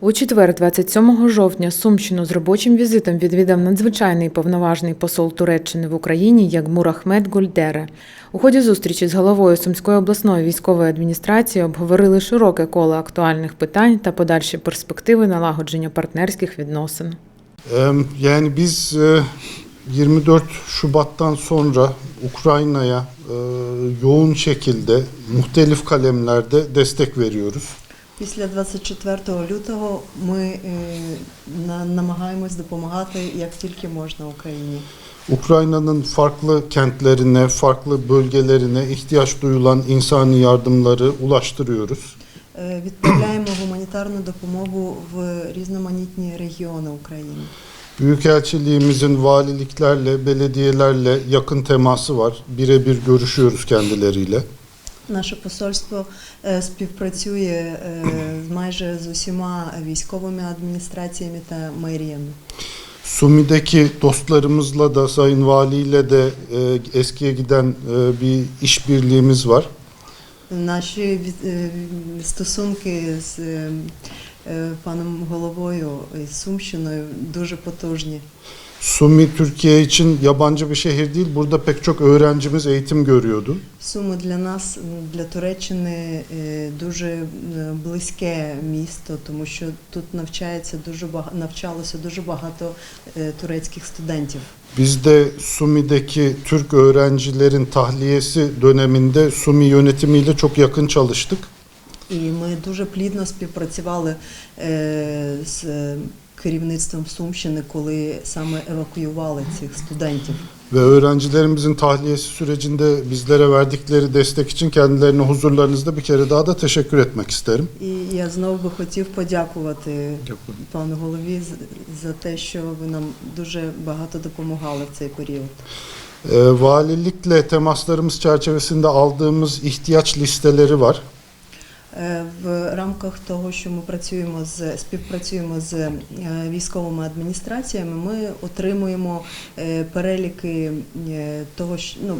У четвер, 27 жовтня, Сумщину з робочим візитом відвідав надзвичайний повноважний посол Туреччини в Україні Ягмур Ахмед Гульдере. У ході зустрічі з головою Сумської обласної військової адміністрації обговорили широке коло актуальних питань та подальші перспективи налагодження партнерських відносин. Em, Yani biz e, 24 Şubat'tan sonra Ukrayna'ya e, yoğun şekilde muhtelif kalemlerde destek veriyoruz. Після 24 лютого ми е, на- намагаємось допомагати як тільки можна Україні. Ukrayna'nın farklı kentlerine, farklı bölgelerine ihtiyaç duyulan insani yardımları ulaştırıyoruz. Е, Відправляємо гуманітарну допомогу в різноманітні регіони України. Büyükelçiliğimizin valiliklerle, belediyelerle yakın teması var. Birebir görüşüyoruz kendileriyle. Наше посольство е, співпрацює е, з- майже з усіма військовими адміністраціями та меріями. Sumi'deki dostlarımızla da Sayın Valiyle de e, eskiye giden e, bir işbirliğimiz var. Наші від- е, стосунки з е, е, паном головою із Сумщиною дуже потужні. Sumi Türkiye için yabancı bir şehir değil. Burada pek çok öğrencimiz eğitim görüyordu. Суми для нас, м, для Туреччини, е, дуже е, близьке місто, тому що тут навчається дуже багато навчалося дуже багато е, турецьких студентів. Biz de Sumi'deki Türk öğrencilerin tahliyesi döneminde Sumi yönetimiyle çok yakın çalıştık. І ми дуже плідно співпрацювали е, з керівництвом Сумщини, коли саме евакуювали цих студентів. Ve öğrencilerimizin tahliyesi sürecinde bizlere verdikleri destek için kendilerine huzurlarınızda bir kere daha da teşekkür etmek isterim. І я знову би хотів подякувати пану голові за те, що ви нам дуже багато допомагали в цей період. E, valilikle temaslarımız çerçevesinde aldığımız ihtiyaç listeleri var. Е, В рамках того, що ми працюємо з співпрацюємо з е, військовими адміністраціями, ми отримуємо е, переліки того, що ну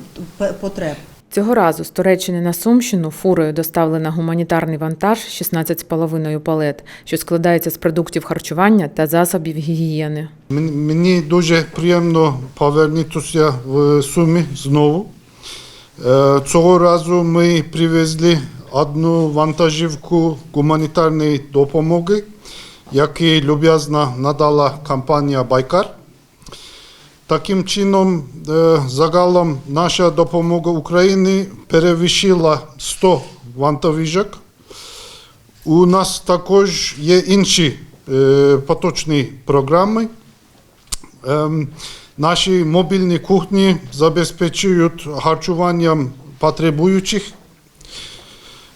потреб. Цього разу з Туреччини на Сумщину фурою доставлено гуманітарний вантаж 16,5 палет, що складається з продуктів харчування та засобів гігієни. Мен- Мені дуже приємно повернутися в Сумі знову. Цього разу ми привезли одну вантажівку гуманітарної допомоги, яку люб'язно надала компанія Байкар. Таким чином, е, загалом наша допомога Україні перевищила 100 вантажівок. У нас також є інші е, поточні програми. Ем, Наші мобільні кухні забезпечують харчуванням потребуючих.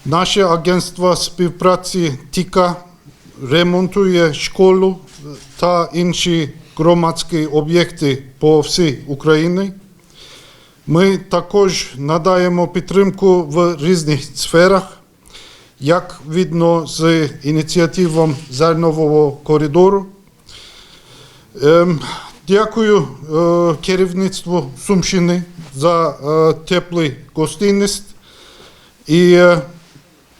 Наше агентство співпраці ТІКА ремонтує школу та інші громадські об'єкти по всій Україні. Ми також надаємо підтримку в різних сферах, як видно з ініціативом зернового коридору. Ем, Дякую е, керівництву Сумщини за е, теплий гостинність і е,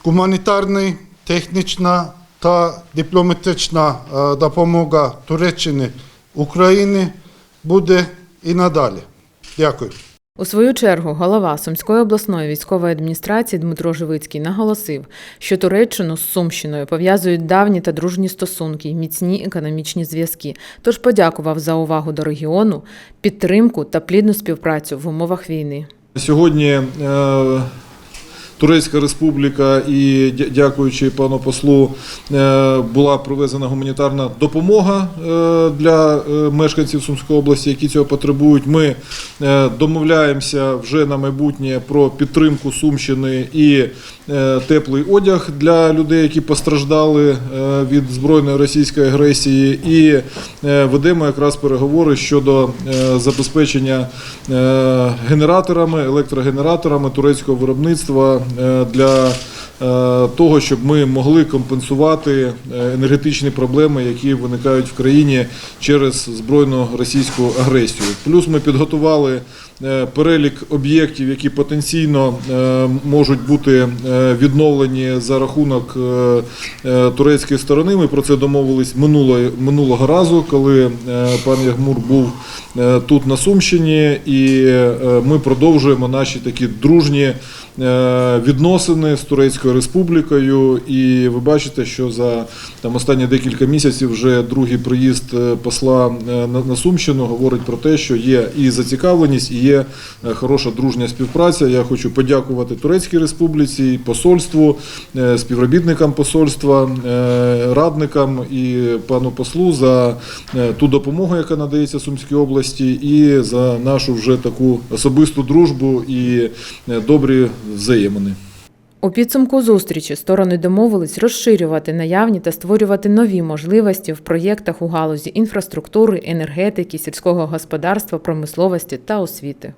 гуманітарна, технічна та дипломатична е, допомога Туреччини Україні буде і надалі. Дякую. У свою чергу голова Сумської обласної військової адміністрації Дмитро Живицький наголосив, що Туреччину з Сумщиною пов'язують давні та дружні стосунки й міцні економічні зв'язки. Тож подякував за увагу до регіону, підтримку та плідну співпрацю в умовах війни. Сьогодні е, Турецька Республіка і дякуючи пану послу е, була привезена гуманітарна допомога е, для е, мешканців Сумської області, які цього потребують. Ми домовляємося вже на майбутнє про підтримку Сумщини і теплий одяг для людей, які постраждали від збройної російської агресії, і ведемо якраз переговори щодо забезпечення генераторами, електрогенераторами турецького виробництва для того, щоб ми могли компенсувати е, енергетичні проблеми, які виникають в країні через збройну російську агресію. Плюс ми підготували е, перелік об'єктів, які потенційно е, можуть бути е, відновлені за рахунок е, е, турецької сторони. Ми про це домовились минулого, разу, коли е, пан Ягмур був е, тут на Сумщині, і е, ми продовжуємо наші такі дружні е, відносини з Турецькою Республікою. І ви бачите, що за там останні декілька місяців вже другий приїзд е, посла е, на, Сумщину говорить про те, що є і зацікавленість, і є е, хороша дружня співпраця. Я хочу подякувати Турецькій Республіці, посольству, співробітникам посольства, радникам і пану послу за ту допомогу, яка надається Сумській області, і за нашу вже таку особисту дружбу і добрі взаємини. У підсумку зустрічі сторони домовились розширювати наявні та створювати нові можливості в проєктах у галузі інфраструктури, енергетики, сільського господарства, промисловості та освіти.